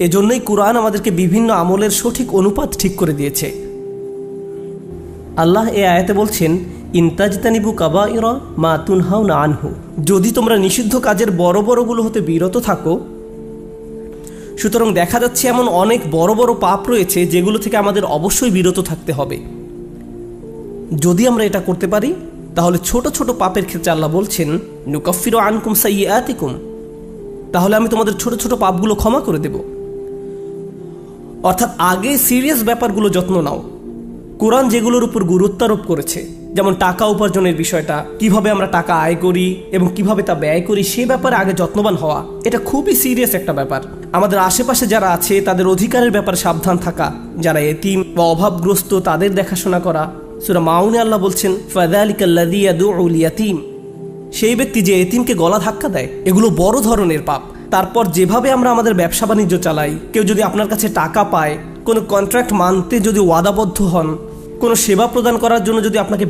এজন্যই কোরআন আমাদেরকে বিভিন্ন আমলের সঠিক অনুপাত ঠিক করে দিয়েছে। আল্লাহ এ আয়াতে বলছেন ইন্তাজতানিবু কাবা ইরা মা তুনহাও না আনহু। যদি তোমরা নিষিদ্ধ কাজের বড় বড়গুলো হতে বিরত থাকো, সুতরাং দেখা যাচ্ছে এমন অনেক বড় বড় পাপ রয়েছে যেগুলো থেকে আমাদের অবশ্যই বিরত থাকতে হবে। যদি আমরা এটা করতে পারি, তাহলে ছোট ছোট পাপের ক্ষেত্রে আল্লাহ বলছেন, নুকফির আনকুম সাইয়াতিকুম তাহলে আমি তোমাদের ছোট ছোট পাপগুলো ক্ষমা করে দেব। অর্থাৎ আগে সিরিয়াস ব্যাপারগুলো যত্ন নাও। কোরআন যেগুলোর উপর গুরুত্বারোপ করেছে, যেমন টাকা উপার্জনের বিষয়টা, কীভাবে আমরা টাকা আয় করি এবং কীভাবে তা ব্যয় করি, সে ব্যাপারে আগে যত্নবান হওয়া, এটা খুবই সিরিয়াস একটা ব্যাপার। আমাদের আশেপাশে যারা আছে, তাদের অধিকারের ব্যাপারে সাবধান থাকা, যারা এতিম বা অভাবগ্রস্ত, তাদের দেখাশোনা করা। সুরা মাউনে আল্লাহ বলছেন ইয়াতিম সেই ব্যক্তি যে এতিমকে গলা ধাক্কা দেয়, এগুলো বড় ধরনের পাপ। তারপর যেভাবে আমরা আমাদের ব্যবসা বাণিজ্য চালাই, কেউ যদি আপনার কাছে টাকা পায়, কোনো কন্ট্রাক্ট মানতে যদি ওয়াদাবদ্ধ হন, কোনো সেবা প্রদান করার জন্য যদি আপনাকে